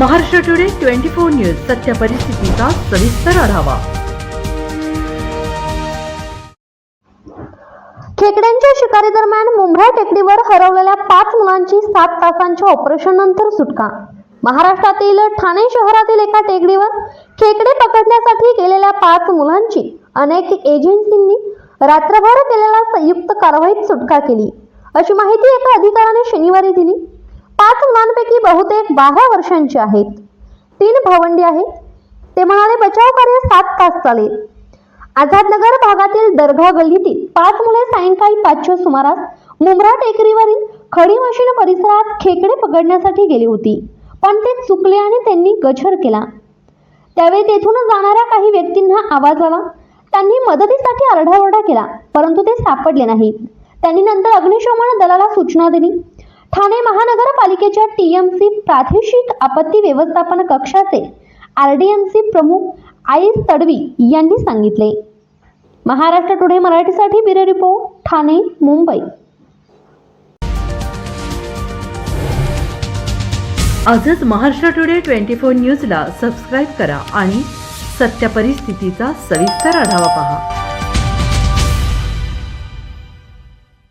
Maharashtra today twenty four news सत्य परिस्थितीचा सविस्तर आढावा. खेकड्यांच्या शिकारी दरम्यान मुंब्रा टेकडीवर हरवलेल्या पाच मुलांची सात तासांच्या ऑपरेशन नंतर सुटका. महाराष्ट्रातील ठाणे शहरातील एका टेकडीवर खेकडे पकडण्यासाठी गेलेल्या पाच मुलांची अनेक एजन्सींनी रात्रभर केलेल्या संयुक्त कारवाईत सुटका केली. अशी माहिती एका अधिकाऱ्याने शनिवारी दिली. पाच मुलांपैकी बहुतेक बारा वर्षांचे आहेत. तीन भावंडी आहेत. ते म्हणाले बचाव कार्य सात तास चालेल. आझादनगर भागातील दर्गा गल्लीतील पाच मुले सायंकाळी पाचच्या सुमारास मुंब्रा टेकडीवरील खडी मशीन परिसरात खेकडे पकडण्यासाठी गेली होती. पण ते चुकले आणि त्यांनी गजर केला. त्यावेळी तेथून जाणाऱ्या काही व्यक्तींना आवाज आला. त्यांनी मदतीसाठी आरडाओरडा केला परंतु ते सापडले नाहीत. त्यांनी नंतर अग्निशमन दलाला सूचना दिली. ठाणे महानगरपालिकेच्या टी एम सी प्रादेशिक आपत्ती व्यवस्थापन कक्षाचे आर डी एम सी प्रमुख आईस तडवी यांनी सांगितले. महाराष्ट्र टुडे मराठीसाठी ब्युरो रिपोर्ट ठाणे मुंबई. आजच महाराष्ट्र टुडे ट्वेंटी फोर न्यूजला सबस्क्राईब करा आणि सत्य परिस्थितीचा सविस्तर आढावा पहा.